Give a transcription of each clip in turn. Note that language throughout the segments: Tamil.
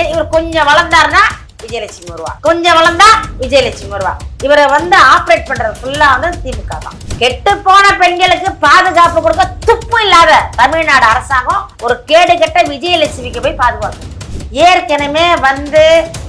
ஏன் இவர் கொஞ்சம் வளர்ந்தாருன்னா விஜயலட்சுமி வருவா. கொஞ்சம் வளர்ந்தா விஜயலட்சுமி வருவா. இவரை வந்து ஆப்ரேட் பண்றது ஃபுல்லா வந்து திமுக தான். கெட்டு போன பெண்களுக்கு பாதுகாப்பு கொடுக்க துப்பு இல்லாத தமிழ்நாடு அரசாங்கம் ஒரு கேடு கெட்ட விஜயலட்சுமிக்கு போய் பாதுகாக்கும் ஏற்கனவே வந்து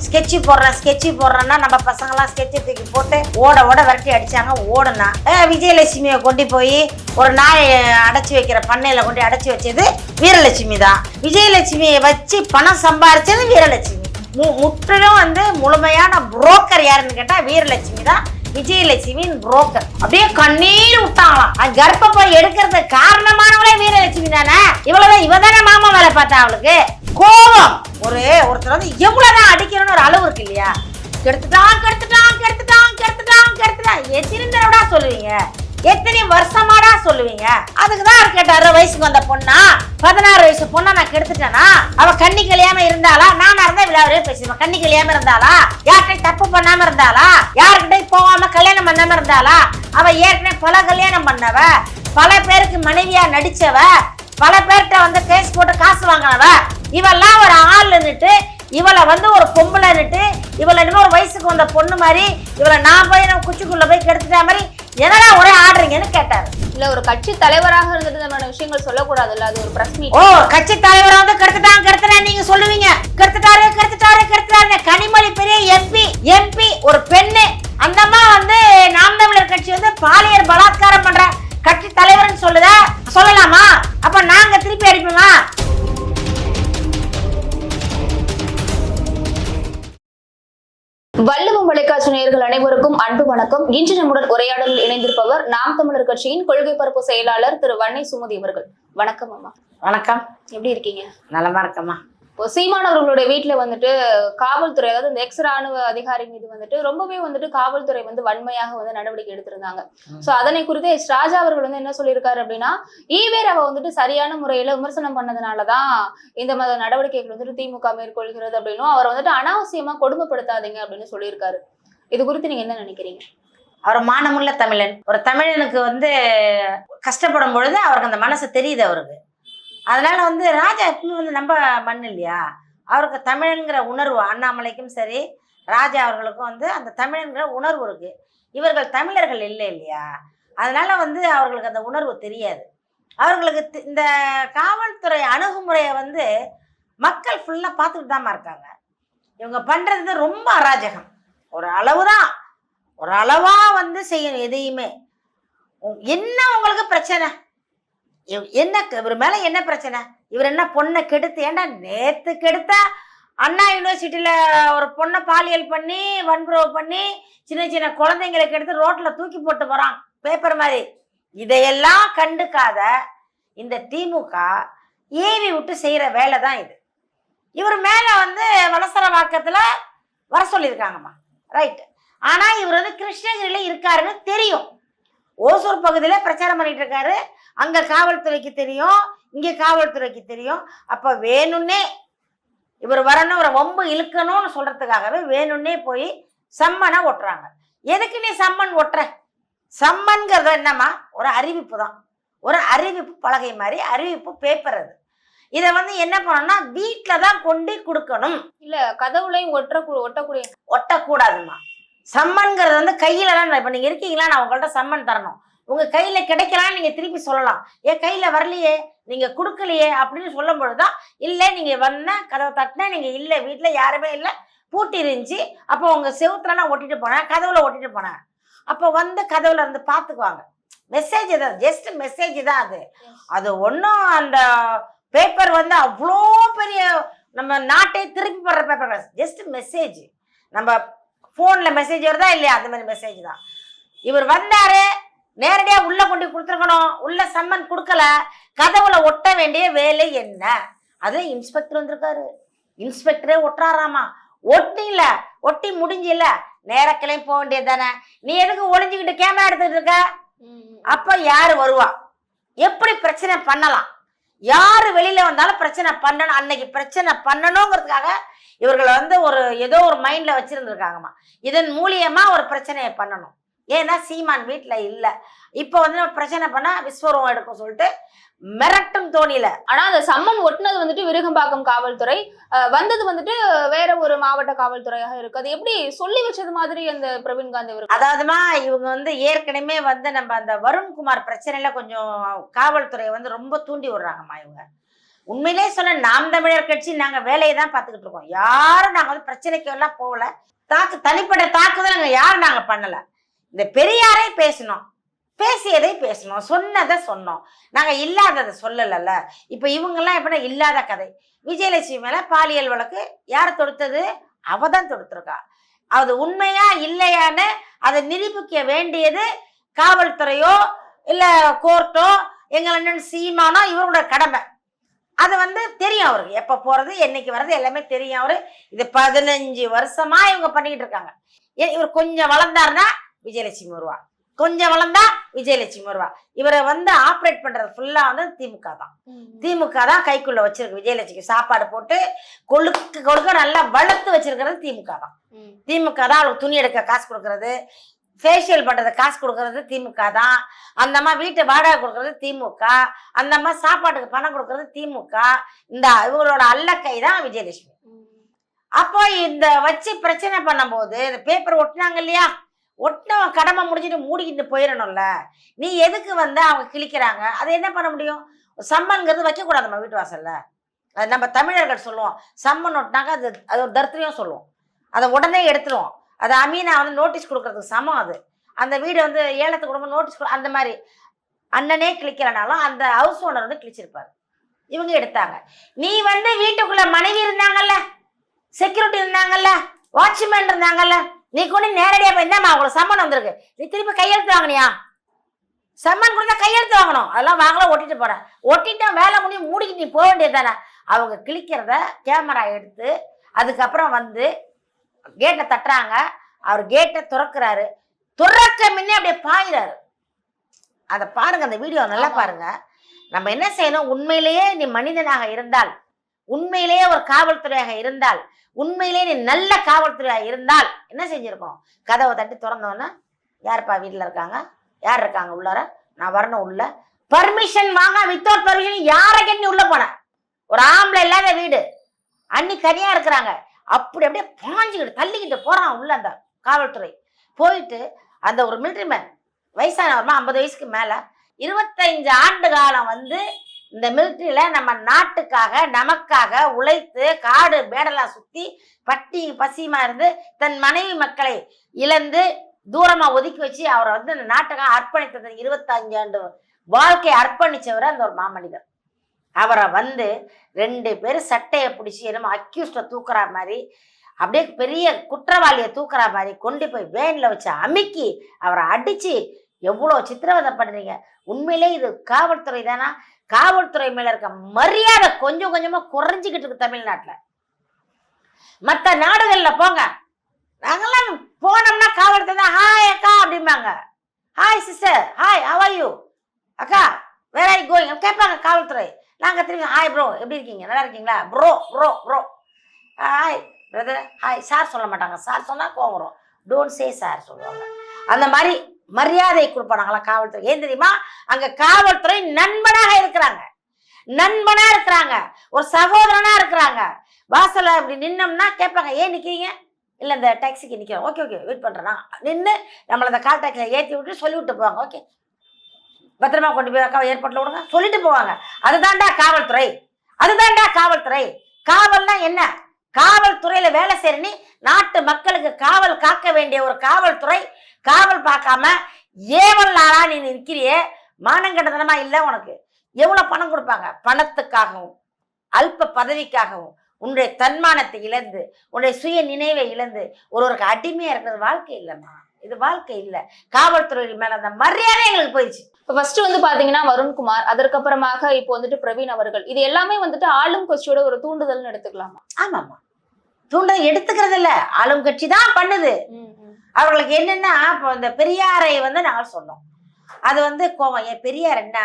ஸ்கெட்சு போடுறேன் ஸ்கெட்சு போடுறேன்னா நம்ம பசங்களாம் ஸ்கெட்சு தூக்கி போட்டு ஓட ஓட விரட்டி அடித்தாங்க ஓடுனா. விஜயலட்சுமியை கொண்டு போய் ஒரு நாயை அடைச்சி வைக்கிற பண்ணையில் கொண்டு அடைச்சி வச்சது வீரலட்சுமி தான். விஜயலட்சுமியை வச்சு பணம் சம்பாரிச்சது வீரலட்சுமி. மு- முற்றிலும் வந்து முழுமையான புரோக்கர் யாருன்னு கேட்டால் வீரலட்சுமி தான். விஜயலட்சுமியின் புரோக்கர் அப்படியே கண்ணீர் விட்டாங்களாம். கர்ப்பப்பை எடுக்கிறதுக்கு காரணமானவளே வீரலட்சுமி தானே? இவ்வளவுதான் இவ தானே மாமா வேலை பார்த்தா அவளுக்கு? கோபம். ஒரு ஒருத்தர் வந்து எவ்வளவுதான் அடிக்கணும்னு ஒரு அளவு இருக்கு இல்லையா? கெடுத்துட்டான் கெடுத்துட்டான் கெடுத்துட்டான் கெடுத்துட்டான் கெடுத்துட்டான். எத்தனை சொல்லுவீங்க. எத்தனை வருஷமாடா சொல்லுவீங்க? அதுக்கு தான் அவர் அறுபது வயசுக்கு வந்த பொண்ணா? பதினாறு வயசு பொண்ணா நான் கெடுத்துட்டேனா? அவ கண்ணி கழியாம இருந்தாளா? நானா இருந்தா விழாவிலே பேசுவேன் கண்ணி கழியாம இருந்தாளா? யார்கிட்ட தப்பு பண்ணாம இருந்தாளா? யாருக்கிட்டையும் போகாம கல்யாணம் பண்ணாம இருந்தாளா? அவ ஏற்கனவே பல கல்யாணம் பண்ணவ பல பேருக்கு மனைவியா நடிச்சவ பல பேர்கிட்ட வந்து கேஸ் போட்டு காசு வாங்கினவ இவெல்லாம் ஒரு ஆள் நின்னுட்டு இவளை வந்து ஒரு பொம்பளை நிட்டு இவளை இனிமே ஒரு வயசுக்கு வந்த பொண்ணு மாதிரி இவளை நான் போய் நம்ம குச்சிக்குள்ள போய் கெடுத்துட்டா மாதிரி என்னடா ஒரே ஆடுறீங்கன்னு கேட்டாரு. இல்ல ஒரு கட்சி தலைவராக மாதிரி விஷயங்கள் சொல்லக்கூடாதுல்ல அது ஒரு பிரஸ் மீட் ஓ கட்சி தலைவரை வந்து கெடுத்துட்டாங்க கெடுத்துட்டா நீங்க சொல்லுவீங்க. கெடுத்துட்டாரு கெடுத்துட்டாரு கெடுத்துட்டாரு கனிமொழி பெரிய எம்பி எம்பி ஒரு பெண்ணு. அந்த அம்மா வந்து நாம் தமிழர் கட்சி வந்து பாலியல் பலாத்காரம் பண்ற கட்சி தலைவர்னு சொல்லுதா? சொல்லலாமா? அப்ப நாங்க திருப்பி அடிப்போமா? வள்ளுவம் தொலைக்காட்சி நேயர்கள் அனைவருக்கும் அன்பு வணக்கம். இன்று நம்முடன் உரையாடலில் இணைந்திருப்பவர் நாம் தமிழர் கட்சியின் கொள்கை பரப்பு செயலாளர் திரு வன்னை சுமதி அவர்கள். வணக்கம் அம்மா. வணக்கம். எப்படி இருக்கீங்க? நலமா இருக்கம்மா. இப்போ சீமான் அவர்களுடைய வீட்டுல வந்துட்டு காவல்துறை அதாவது இந்த எக்ஸ் ராணுவ அதிகாரி மீது வந்துட்டு ரொம்பவே வந்துட்டு காவல்துறை வந்து வன்மையாக வந்து நடவடிக்கை எடுத்திருந்தாங்க. சோ அதனை குறித்து எஸ் ராஜா அவர்கள் வந்து என்ன சொல்லியிருக்காரு அப்படின்னா ஈவேராவை வந்துட்டு சரியான முறையில விமர்சனம் பண்ணதுனாலதான் இந்த மாதிரி நடவடிக்கைகள் வந்துட்டு திமுக மேற்கொள்கிறது அப்படின்னும் அவரை வந்துட்டு அனாவசியமா கொடுமைப்படுத்தாதீங்க அப்படின்னு சொல்லியிருக்காரு. இது குறித்து நீங்க என்ன நினைக்கிறீங்க? அவர் மானமுள்ள தமிழன். ஒரு தமிழனுக்கு வந்து கஷ்டப்படும் பொழுது அவருக்கு அந்த மனசு தெரியுது அவருக்கு. அதனால வந்து ராஜா எப்பவுமே வந்து நம்ம மண் இல்லையா? அவருக்கு தமிழன்கிற உணர்வு அண்ணாமலைக்கும் சரி ராஜா அவர்களுக்கும் வந்து அந்த தமிழன்கிற உணர்வு இருக்கு. இவர்கள் தமிழர்கள் இல்லை இல்லையா? அதனால வந்து அவர்களுக்கு அந்த உணர்வு தெரியாது. அவர்களுக்கு தி- இந்த காவல்துறை அணுகுமுறையை வந்து மக்கள் ஃபுல்லாக பார்த்துக்கிட்டு தான் இருக்காங்க. இவங்க பண்ணுறது ரொம்ப அராஜகம். ஒரு அளவு தான் ஒரு அளவாக வந்து செய்யணும் எதையுமே. என்ன உங்களுக்கு பிரச்சனை? என்ன க- இவர் மேலே என்ன பிரச்சனை? இவர் என்ன பொண்ணை கெடுத்து ஏன்டா நேற்று கெடுத்த? அண்ணா யூனிவர்சிட்டியில் ஒரு பொண்ணை பாலியல் பண்ணி வன்புறவு பண்ணி சின்ன சின்ன குழந்தைங்களுக்கு எடுத்து ரோட்டில் தூக்கி போட்டு போகிறான் பேப்பர் மாதிரி. இதையெல்லாம் கண்டுக்காத இந்த திமுக ஏவி விட்டு செய்கிற வேலை தான் இது. இவர் மேலே வந்து வலசரவாக்கத்துல வர சொல்லியிருக்காங்கம்மா. ரைட் ஆனால் இவர் வந்து கிருஷ்ணகிரியில் இருக்காருன்னு தெரியும். ஓசூர் பகுதியில் பிரச்சாரம் பண்ணிட்டு இருக்காரு. அங்க காவல்துறைக்கு தெரியும் இங்க காவல்துறைக்கு தெரியும். அப்ப வேணும்னே இவர் வரணும் இவரை வம்பு இழுக்கணும்னு சொல்றதுக்காகவே வேணும்னே போய் சம்மனை ஒட்டுறாங்க. எதுக்கு நீ சம்மன் ஒட்டுற? சம்மன்கிறது என்னம்மா? ஒரு அறிவிப்பு தான். ஒரு அறிவிப்பு பலகை மாதிரி அறிவிப்பு பேப்பர் அது. இதை வந்து என்ன பண்ணணும்னா வீட்டில் தான் கொண்டு கொடுக்கணும். இல்ல கதவுலையும் ஒற்ற ஒட்டக்கூடிய ஒட்டக்கூடாதும்மா. சம்மன்கிறது வந்து கையில தான் இப்போ நீங்கள் இருக்கீங்களா நான் உங்கள்கிட்ட சம்மன் தரணும். உங்க கையில கிடைக்கலாம் நீங்க திருப்பி சொல்லலாம். என் கையில வரலையே நீங்க கொடுக்கலையே அப்படின்னு சொல்லும் பொழுதுதான் இல்லை நீங்க வந்த கதவை தட்டினா நீங்க இல்லை வீட்டுல யாருமே இல்லை. பூட்டி இருந்துச்சு. அப்போ உங்க செவுத்துல நான் ஒட்டிட்டு போனேன் கதவுல ஒட்டிட்டு போனேன். அப்போ வந்து கதவுல இருந்து பார்த்துக்குவாங்க மெசேஜ் தான் ஜஸ்ட் மெசேஜ் தான் அது. அது ஒன்றும் அந்த பேப்பர் வந்து அவ்வளோ பெரிய நம்ம நாட்டை திருப்பி போடுற பேப்பர் ஜஸ்ட் மெசேஜ் நம்ம ஃபோனில் மெசேஜ் வருதா இல்லையா? அந்த மாதிரி மெசேஜ் தான். இவர் வந்தாரு நேரடியாக உள்ள கொண்டு கொடுத்துருக்கணும். உள்ள சம்மன் கொடுக்கல. கதவுல ஒட்ட வேண்டிய வேலை என்ன? அது இன்ஸ்பெக்டர் வந்திருக்காரு. இன்ஸ்பெக்டரே ஒட்டுறாராமா. ஒட்டில ஒட்டி முடிஞ்சில்ல நேரக்கிளையும் போக வேண்டியது தானே. நீ எதுக்கு ஒளிஞ்சுக்கிட்டு கேமரா எடுத்துட்டு இருக்க? அப்ப யாரு வருவா? எப்படி பிரச்சனை பண்ணலாம்? யாரு வெளியில வந்தாலும் பிரச்சனை பண்ணணும். அன்னைக்கு பிரச்சனை பண்ணணுங்கிறதுக்காக இவர்கள் வந்து ஒரு ஏதோ ஒரு மைண்ட்ல வச்சிருந்துருக்காங்கம்மா. இதன் மூலியமா ஒரு பிரச்சனையை பண்ணணும். ஏன்னா சீமான் வீட்டில் இல்லை. இப்போ வந்து நம்ம பிரச்சனை பண்ணா விஸ்வரூபம் எடுக்கும் சொல்லிட்டு மிரட்டும் தோணியில ஆனா அந்த சம்மன் ஒட்டுனது வந்துட்டு விருகம்பாக்கம் காவல்துறை. வந்தது வந்துட்டு வேற ஒரு மாவட்ட காவல்துறையாக இருக்கு. அது எப்படி சொல்லி வச்சது மாதிரி அந்த பிரவீன் காந்தி அதாவதுமா இவங்க வந்து ஏற்கனவே வந்து நம்ம அந்த வருண்குமார் பிரச்சனையில கொஞ்சம் காவல்துறையை வந்து ரொம்ப தூண்டி விடுறாங்கம்மா இவங்க. உண்மையிலே சொல்ல நாம் தமிழர் கட்சி நாங்க வேலையை தான் பார்த்துக்கிட்டு இருக்கோம். யாரும் நாங்க வந்து பிரச்சனைக்கு எல்லாம் போகல. தாக்கு தனிப்பட்ட தாக்குதல் யாரும் நாங்க பண்ணல. இந்த பெரியாரே பேசணும். பேசியதை பேசணும். சொன்னதை சொன்னோம். நாங்கள் இல்லாததை சொல்லலைல்ல. இப்போ இவங்கெல்லாம் எப்படின்னா இல்லாத கதை. விஜயலட்சுமி மேலே பாலியல் வழக்கு. யார் தொடுத்தது? அவ தான் தொடுத்துருக்கா. அது உண்மையா இல்லையான்னு அதை நிரூபிக்க வேண்டியது காவல்துறையோ இல்லை கோர்ட்டோ எங்கள் அண்ணன் சீமானோ இவரோட கடமை. அது வந்து தெரியும் அவருக்கு. எப்போ போகிறது என்னைக்கு வர்றது எல்லாமே தெரியும் அவரு. இது பதினஞ்சு வருஷமா இவங்க பண்ணிக்கிட்டு இருக்காங்க. இவர் கொஞ்சம் வளர்ந்தாருன்னா விஜயலட்சுமி வருவா. கொஞ்சம் வளர்ந்தா விஜயலட்சுமி வருவா. இவரை வந்து ஆப்ரேட் பண்றது ஃபுல்லா வந்து திமுக தான். திமுக தான் கைக்குள்ள வச்சிருக்கு விஜயலட்சுமி சாப்பாடு போட்டு கொழுக்க கொழுக்க நல்லா வளர்த்து வச்சிருக்கிறது திமுக தான். திமுக தான் அவளுக்கு துணி எடுக்க காசு கொடுக்கறது ஃபேஷியல் பண்றது காசு கொடுக்கறது திமுக தான். அந்த அம்மா வீட்டு வாடகை கொடுக்கறது திமுக. அந்த அம்மா சாப்பாட்டுக்கு பணம் கொடுக்கறது திமுக. இந்த இவங்களோட அல்லக்கை தான் விஜயலட்சுமி. அப்போ இந்த வச்சு பிரச்சனை பண்ணும்போது இந்த பேப்பர் ஒட்டினாங்க இல்லையா? ஒட்டின கடமை முடிஞ்சிட்டு மூடிக்கிட்டு போயிடணும்ல நீ எதுக்கு வந்து அவங்க கிழிக்கிறாங்க? அதை என்ன பண்ண முடியும்? சம்மன்கிறது வைக்கக்கூடாது நம்ம வீட்டு வாசல்ல. அது நம்ம தமிழர்கள் சொல்லுவோம். சம்மன் ஒட்டினாக்க அது அது ஒரு தர்த்திரியம் சொல்லுவோம். அதை உடனே எடுத்துருவோம். அது அமீனா வந்து நோட்டீஸ் கொடுக்கறதுக்கு சமம் அது. அந்த வீடு வந்து ஏலத்துக்கு கொடுக்கும் நோட்டீஸ் அந்த மாதிரி. அண்ணனே கிழிக்கிறனாலும் அந்த ஹவுஸ் ஓனர் வந்து கிழிச்சிருப்பாரு. இவங்க எடுத்தாங்க. நீ வந்து வீட்டுக்குள்ள மனைவி இருந்தாங்கல்ல? செக்யூரிட்டி இருந்தாங்கல்ல? வாட்ச்மேன் இருந்தாங்கல்ல? நீ கொண்டு நேரடியா போய் இந்தாம்மா உங்களுக்கு சம்மன் வந்திருக்கு. நீ திருப்பி கையெழுத்து வாங்கினியா? சம்மன் கொடுத்தா கையெழுத்து வாங்கணும். அதெல்லாம் வாங்கலாம் ஒட்டிட்டு போறேன் ஒட்டிட்டா வேலை முடியும் மூடிக்கிட்டு நீ போக வேண்டியது தானே. அவங்க கிழிக்கிறத கேமரா எடுத்து அதுக்கப்புறம் வந்து கேட்டை தட்டுறாங்க. அவர் கேட்டை திறக்கிறாரு. துறக்க முன்னே அப்படியே பாயிறாரு. அதை பாருங்க அந்த வீடியோ நல்லா. பாருங்க. நம்ம என்ன செய்யணும்? உண்மையிலேயே நீ மனிதனாக இருந்தால் உண்மையிலேயே ஒரு காவல்துறையாக இருந்தால் உண்மையிலேயே நீ நல்ல காவல்துறையாக இருந்தால் என்ன செஞ்சிருக்கணும்? கதவை தட்டி திறந்தோன்னே யாருப்பா வீட்டில் இருக்காங்க? யார் இருக்காங்க? உள்ளார? நான் வரணும் உள்ள. பர்மிஷன் வாங்க வித்தவுட் பர்மிஷன் யாரை நீ உள்ள போன? ஒரு ஆம்பளை இல்லாத வீடு. அன்னி தனியா இருக்கிறாங்க. அப்படி அப்படியே பாஞ்சுக்கிட்டு தள்ளிக்கிட்டு போறான் உள்ள அந்த காவல்துறை. போயிட்டு அந்த ஒரு மிலிட்ரி மேன் வயசானவர்மா ஐம்பது வயசுக்கு மேல இருபத்தஞ்சு ஆண்டு காலம் வந்து இந்த மிலிட்ரியில் நம்ம நாட்டுக்காக நமக்காக உழைத்து காடு மேடலாக சுற்றி பட்டி பசியுமா இருந்து தன் மனைவி மக்களை இழந்து தூரமாக ஒதுக்கி வச்சு அவரை வந்து இந்த நாட்டுக்காக அர்ப்பணித்தது இருபத்தஞ்சு ஆண்டு வாழ்க்கையை அர்ப்பணிச்சவர் அந்த ஒரு மாமனிதர். அவரை வந்து ரெண்டு பேரும் சட்டையை பிடிச்சி என்னமோ அக்யூஸ்டை தூக்குற மாதிரி அப்படியே பெரிய குற்றவாளியை தூக்குற மாதிரி கொண்டு போய் வேனில் வச்சு அமுக்கி அவரை அடித்து எவ்வளோ சித்திரவதை பண்ணுறீங்க? உண்மையிலே இது காவல்துறை தானா? காவல்துறை மேல இருக்க மரியாதை கொஞ்சம் கொஞ்சமா குறைஞ்சிக்கிட்டு இருக்கு தமிழ்நாட்டுல. மற்ற நாடுகள்ல போங்க. நாங்கெல்லாம் போனோம்னா காவல்துறை தான் ஹாய் அக்கா அப்படிம்பாங்க. Hi sister hi how are அக்கா வேற ஐ கோயிங் கேட்பாங்க காவல்துறை. நாங்க திரும்பி ஹாய் ப்ரோ எப்படி இருக்கீங்க? நல்லா இருக்கீங்களா? Bro bro bro hi brother hi sir சொல்ல மாட்டாங்க. சார் சொன்னா கோவம் டோன்ட் சே சார் சொல்லுவாங்க. அந்த மாதிரி மரியாதை கொடுப்பாங்களா காவல்துறை. ஏன் தெரியுமா? அங்க காவல்துறை நண்பனாக இருக்கிறாங்க. நண்பனா இருக்கிறாங்க. ஒரு சகோதரனா இருக்கிறாங்க. வாசல அப்படி நின்னோம்னா கேட்பாங்க ஏன் நிக்கிறீங்க? இல்ல இந்த டாக்ஸிக்கு நிக்கிறோம். ஓகே ஓகே வெயிட் பண்றேன். நின்று நம்மள அந்த கால் டாக்ஸியில் ஏற்றி விட்டு சொல்லி விட்டு போவாங்க. ஓகே. பத்திரமா கொண்டு போய் அக்கா ஏர்போர்ட்ல விடுங்க. சொல்லிட்டு போவாங்க. அதுதான்டா காவல்துறை. அதுதான்டா காவல்துறை. காவல்னா என்ன? காவல்துறையில வேலை செய்யற நாட்டு மக்களுக்கு காவல் காக்க வேண்டிய ஒரு காவல்துறை காவல் பார்க்காம ஏவல் நாளா நீ நிற்கிறியே? மானங்கட்டதனமா இல்லை உனக்கு. எவ்வளவு பணம் கொடுப்பாங்க? பணத்துக்காகவும் அல்ப பதவிக்காகவும். உன்னுடைய தன்மானத்தை இழந்து உன்னுடைய சுய நினைவை இழந்து ஒருவருக்கு அடிமையா இருக்கிறது வாழ்க்கை இல்லைம்மா. இது வாழ்க்கை இல்லை. காவல்துறை மேல அந்த மரியாதை எங்களுக்கு போயிடுச்சு. இப்போ ஃபர்ஸ்ட் வந்து பாத்தீங்கன்னா வருண்குமார் அதற்கப்புறமாக இப்போ வந்துட்டு பிரவீன் அவர்கள். இது எல்லாமே வந்துட்டு ஆளும் கட்சியோட ஒரு தூண்டுதல்னு எடுத்துக்கலாமா? ஆமாம்மா. தூண்டல் எடுத்துக்கிறது இல்ல. ஆளும் கட்சி தான் பண்ணுது. அவர்களுக்கு என்னன்னா இப்போ இந்த பெரியாரை வந்து நாங்கள் சொன்னோம். அது வந்து கோவம். ஏன் பெரியார் என்ன?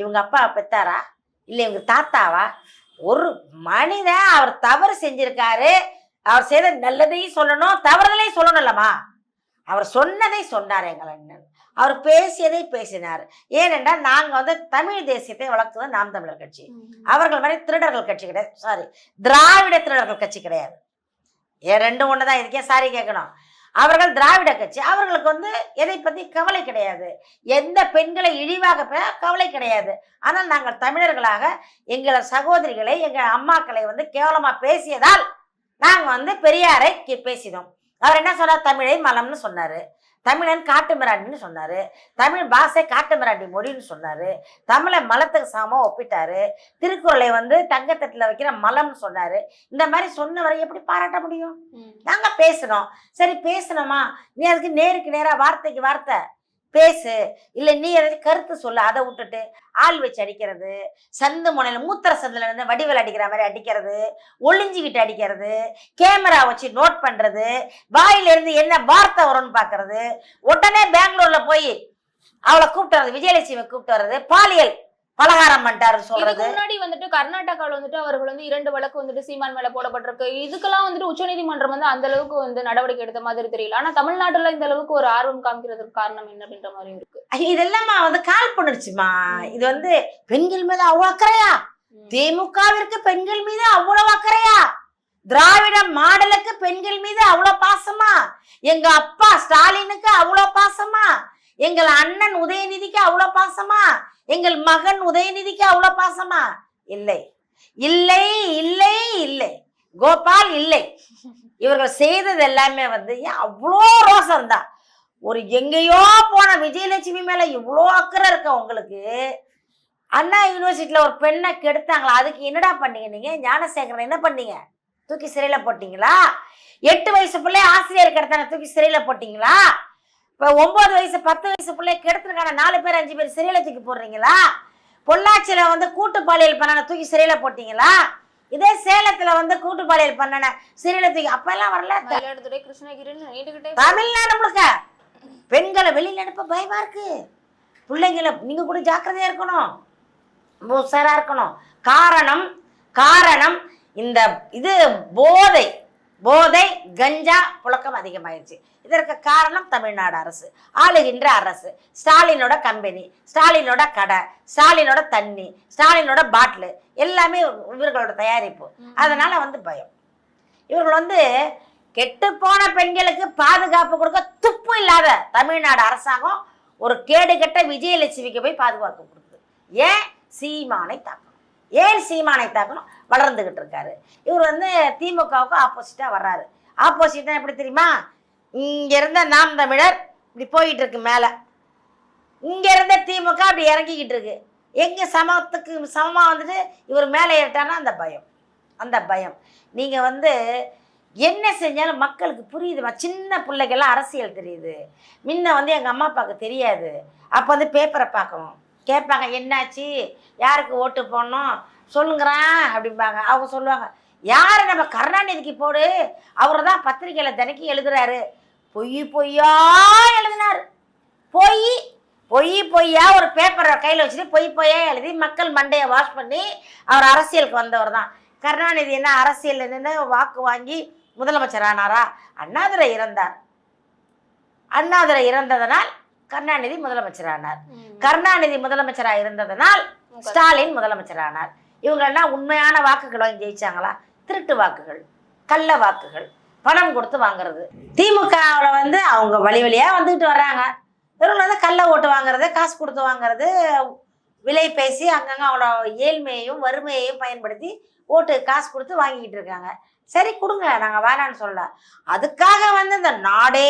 இவங்க அப்பா பெத்தாரா? இல்லை இவங்க தாத்தாவா? ஒரு மனிதன் அவர் தவறு செஞ்சிருக்காரு. அவர் செய்த நல்லதையும் சொல்லணும் தவறுதலையும் சொல்லணும்லம்மா அவர் சொன்னதை சொன்னார் எங்கள் அண்ணன். அவர் பேசியதை பேசினார். ஏனென்றால் நாங்கள் வந்து தமிழ் தேசியத்தை வளர்த்தது நாம் தமிழர் கட்சி. அவர்கள் மாதிரி திருடர்கள் கட்சி கிடையாது. சாரி திராவிட திருடர்கள் கட்சி கிடையாது. ஏன் ரெண்டு ஒன்று தான் இதுக்கே சாரி கேட்கணும். அவர்கள் திராவிட கட்சி. அவர்களுக்கு வந்து எதை பற்றி கவலை கிடையாது. எந்த பெண்களை இழிவாக கவலை கிடையாது. ஆனால் நாங்கள் தமிழர்களாக எங்களை சகோதரிகளை எங்கள் அம்மாக்களை வந்து கேவலமாக பேசியதால் நாங்கள் வந்து பெரியாரை கி- பேசினோம். அவர் என்ன சொன்னார்? தமிழை மலம்னு சொன்னார். தமிழன் காட்டு மிராண்டின்னு சொன்னார். தமிழ் பாஷை காட்டு மிராண்டி மொழின்னு சொன்னார். தமிழை மலத்துக்கு சமமாக ஒப்பிட்டாரு. திருக்குறளை வந்து தங்கத்தட்டில் வைக்கிற மலம்னு சொன்னார். இந்த மாதிரி சொன்னவரை எப்படி பாராட்ட முடியும்? நாங்கள் பேசுனோம். சரி பேசணுமா நீ அதுக்கு நேருக்கு நேராக வார்த்தைக்கு வார்த்தை பேசு. இல்லை நீ எதாவது கருத்து சொல்லு அதை விட்டுட்டு ஆள் வச்சு அடிக்கிறது சந்து முனையில் மூத்திர சந்தில் இருந்து வடிவல் அடிக்கிற மாதிரி அடிக்கிறது ஒளிஞ்சிக்கிட்டு அடிக்கிறது கேமரா வச்சு நோட் பண்ணுறது வாயிலிருந்து என்ன வார்த்தை வரும்னு பார்க்கறது உடனே பெங்களூரில் போய் அவளை கூப்பிட்டு வர்றது விஜயலட்சுமி கூப்பிட்டு வர்றது பாலியல். பலகாரம் பண்ணிட்டாரு இதுக்கு சொல்றது. முன்னாடி வந்துட்டு கர்நாடகாவில் வந்துட்டு அவர்கள் வந்து இரண்டு வழக்கு வந்துட்டு சீமான் மேல போடப்பட்டிருக்கு. இதுக்கெல்லாம் வந்துட்டு உச்சநீதிமன்றம் வந்து அந்த அளவுக்கு வந்து நடவடிக்கை எடுத்த மாதிரி தெரியல. ஆனா தமிழ்நாட்டுல இந்த அளவுக்கு ஒரு ஆர்வம் காமிக்கிறதுக்கு காரணம் என்ன அப்படின்ற மாதிரி இருக்கு. இதெல்லாம் வந்து கால் பண்ணுச்சுமா? இது வந்து பெண்கள் மீது அவ்வளவு அக்கறையா? திமுகவிற்கு பெண்கள் மீது அவ்வளவு அக்கறையா? திராவிட மாடலுக்கு பெண்கள் மீது அவ்வளவு பாசமா? எங்க அப்பா ஸ்டாலினுக்கு அவ்வளவு பாசமா? எங்கள் அண்ணன் உதயநிதிக்கு அவ்வளவு பாசமா? எங்கள் மகன் உதயநிதிக்கு அவ்வளவு பாசமா? இல்லை. இல்லை இல்லை இல்லை. கோபால் இல்லை. இவர்கள் செய்தது எல்லாமே வந்து ஏன் அவ்வளோ ரோசம் தான் ஒரு எங்கேயோ போன விஜயலட்சுமி மேல இவ்வளோ அக்கறை இருக்க உங்களுக்கு? அண்ணா யூனிவர்சிட்டியில் ஒரு பெண்ணை கெடுத்தாங்களா? அதுக்கு என்னடா பண்ணீங்க நீங்க? ஞானசேகரன் என்ன பண்ணீங்க? தூக்கி சிறையில போட்டீங்களா? எட்டு வயசு பிள்ளை ஆசிரியர் கெடுத்தான தூக்கி சிறையில போட்டீங்களா? இப்போ ஒன்பது வயசு பத்து வயசு பிள்ளை கெடுத்துருக்கான நாலு பேர் அஞ்சு பேர் சிறையில தூக்கி போடுறீங்களா? பொள்ளாச்சியில வந்து கூட்டு பாலியல் பண்ணன தூக்கி சிறையில போட்டீங்களா? இதே சேலத்துல வந்து கூட்டு பாலியல் பண்ணன சிறையில தூக்கி அப்பெல்லாம் வரல. தமிழ்நாடு முழுக்க பெண்களை வெளியில அனுப்ப பயமா இருக்கு. பிள்ளைங்களை நீங்க கூட ஜாக்கிரதையா இருக்கணும். உஷாரா இருக்கணும். காரணம் காரணம் இந்த இது போதை. போதை கஞ்சா புழக்கம் அதிகமாயிருச்சு. இதற்கு காரணம் தமிழ்நாடு அரசு. ஆளுகின்ற அரசு. ஸ்டாலினோட கம்பெனி ஸ்டாலினோட கடை ஸ்டாலினோட தண்ணி ஸ்டாலினோட பாட்டிலு எல்லாமே இவர்களோட தயாரிப்பு. அதனால வந்து பயம். இவர்கள் வந்து கெட்டுப்போன பெண்களுக்கு பாதுகாப்பு கொடுக்க துப்பு இல்லாத தமிழ்நாடு அரசாங்கம் ஒரு கேடுகெட்ட விஜயலட்சுமிக்கு போய் பாதுகாப்பு கொடுக்குது. ஏன்? சீமானை தாக்கணும் ஏன் சீமானை தாக்கணும்? வளர்ந்துக்கிட்டு இருக்காரு. இவர் வந்து திமுகவுக்கு ஆப்போசிட்டாக வர்றாரு. ஆப்போசிட்டாக எப்படி தெரியுமா? இங்கே இருந்த நாம் தமிழர் இப்படி போயிட்டு இருக்கு மேலே. இங்க இருந்த திமுக அப்படி இறங்கிக்கிட்டு இருக்கு. எங்கள் சமத்துக்கு சமமாக வந்துட்டு இவர் மேலே ஏறிட்டான்னா அந்த பயம். அந்த பயம். நீங்கள் வந்து என்ன செஞ்சாலும் மக்களுக்கு புரியுதுமா? சின்ன பிள்ளைக்கெல்லாம் அரசியல் தெரியுது. முன்ன வந்து எங்கள் அம்மா அப்பாவுக்கு தெரியாது. அப்போ வந்து பேப்பரை பார்க்கணும். கேட்பாங்க என்னாச்சு? யாருக்கு ஓட்டு போடணும்? சொல்லுங்கிறான் அப்படிம்பாங்க. அவங்க சொல்லுவாங்க யார் நம்ம கருணாநிதிக்கு போடு. அவர் தான் பத்திரிக்கையில் தினைக்கும் எழுதுறாரு. பொய் பொய்யா எழுதினார். பொய் பொய் பொய்யா ஒரு பேப்பரை கையில் வச்சுட்டு பொய் பொய்யா எழுதி மக்கள் மண்டையை வாஷ் பண்ணி அவர் அரசியலுக்கு வந்தவர் தான். கருணாநிதி என்ன அரசியல் நின்று வாக்கு வாங்கி முதலமைச்சர் ஆனாரா? அண்ணாதுரை இறந்தார். அண்ணாதுரை இறந்ததனால் கருணாநிதி முதலமைச்சர் ஆனார் கருணாநிதி முதலமைச்சராக இருந்ததனால் ஸ்டாலின் முதலமைச்சர் ஆனார் இவங்கெல்லாம் உண்மையான வாக்குகள் வாங்கி ஜெயிச்சாங்களா? திருட்டு வாக்குகள் கள்ள வாக்குகள் பணம் கொடுத்து வாங்குறது. திமுகவில் வந்து அவங்க வழி வழியா வந்துட்டு வர்றாங்க. இவங்க வந்து கள்ள ஓட்டு வாங்குறது காசு கொடுத்து வாங்குறது விலை பேசி அங்கங்கே அவ்வளோ ஏழ்மையையும் வறுமையையும் பயன்படுத்தி ஓட்டு காசு கொடுத்து வாங்கிக்கிட்டு இருக்காங்க. சரி கொடுங்க நாங்கள் வேணான்னு சொல்லல. அதுக்காக வந்து இந்த நாடே